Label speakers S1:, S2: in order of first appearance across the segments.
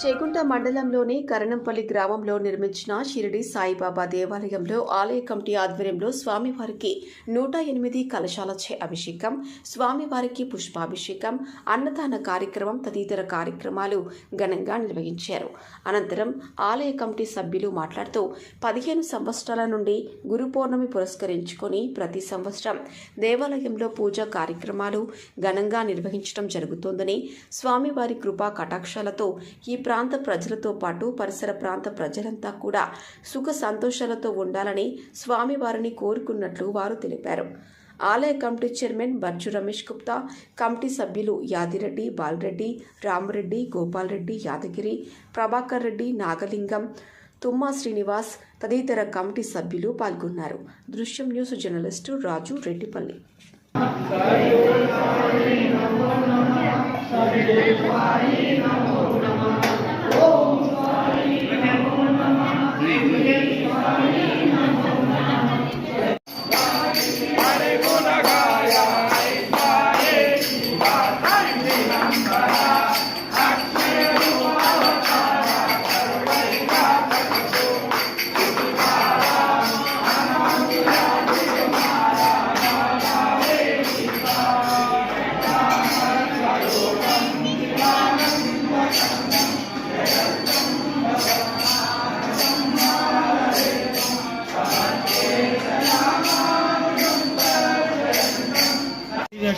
S1: చేకుంట మండలంలోని కరణంపల్లి గ్రామంలో నిర్మించిన షిరిడి సాయిబాబా దేవాలయంలో ఆలయ కమిటీ ఆధ్వర్యంలో స్వామివారికి నూట ఎనిమిది కలశాలచే అభిషేకం స్వామివారికి పుష్పాభిషేకం అన్నదాన కార్యక్రమం తదితర కార్యక్రమాలు ఘనంగా నిర్వహించారు. అనంతరం ఆలయ కమిటీ సభ్యులు మాట్లాడుతూ పదిహేను సంవత్సరాల నుండి గురు పౌర్ణమి పురస్కరించుకొని ప్రతి సంవత్సరం దేవాలయంలో పూజా కార్యక్రమాలు ఘనంగా నిర్వహించడం జరుగుతోందని స్వామివారి కృపా కటాక్షాలతో ఈ ప్రాంత ప్రజలతో పాటు పరిసర ప్రాంత ప్రజలంతా కూడా సుఖ సంతోషాలతో ఉండాలని స్వామివారిని కోరుకున్నట్లు వారు తెలిపారు. ఆలయ committee chairman Barju Ramesh Gupta committee సభ్యులు యాదిరెడ్డి బాలరెడ్డి రామరెడ్డి గోపాల్ రెడ్డి యాదగిరి ప్రభాకర్ రెడ్డి నాగలింగం తుమ్మా శ్రీనివాస్ తదితర కమిటీ సభ్యులు పాల్గొన్నారు. దృశ్యం న్యూస్ జర్నలిస్టు రాజు రెడ్డిపల్లి.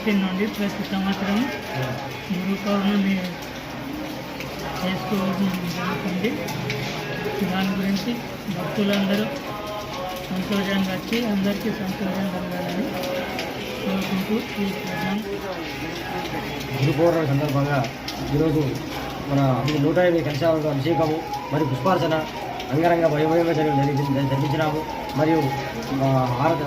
S2: వ్యక్తి నుండి ప్రతి సంవత్సరం గురు పౌర్ణమి చేసుకోవడం జరుగుతుంది దాని గురించి భక్తులందరూ సంతోషంగా వచ్చి అందరికీ సంతోషం కలగాలని కోరుకుంటూ ఈ
S3: గురు పౌర్ణమి సందర్భంగా ఈరోజు మన నూట ఎనిమిది కలశాలతో అభిషేకము మరియు పుష్పార్చన అంగరంగ వైభవంగా జరిగి జరిపించినాము. మరియు హారతి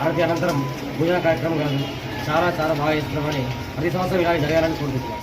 S3: హారతి అనంతరం భోజన కార్యక్రమం కాదు చాలా చాలా బాగా చేస్తున్నామని ప్రతి సంవత్సరం ఇలా జరగాలని కోరుకుంటున్నాం.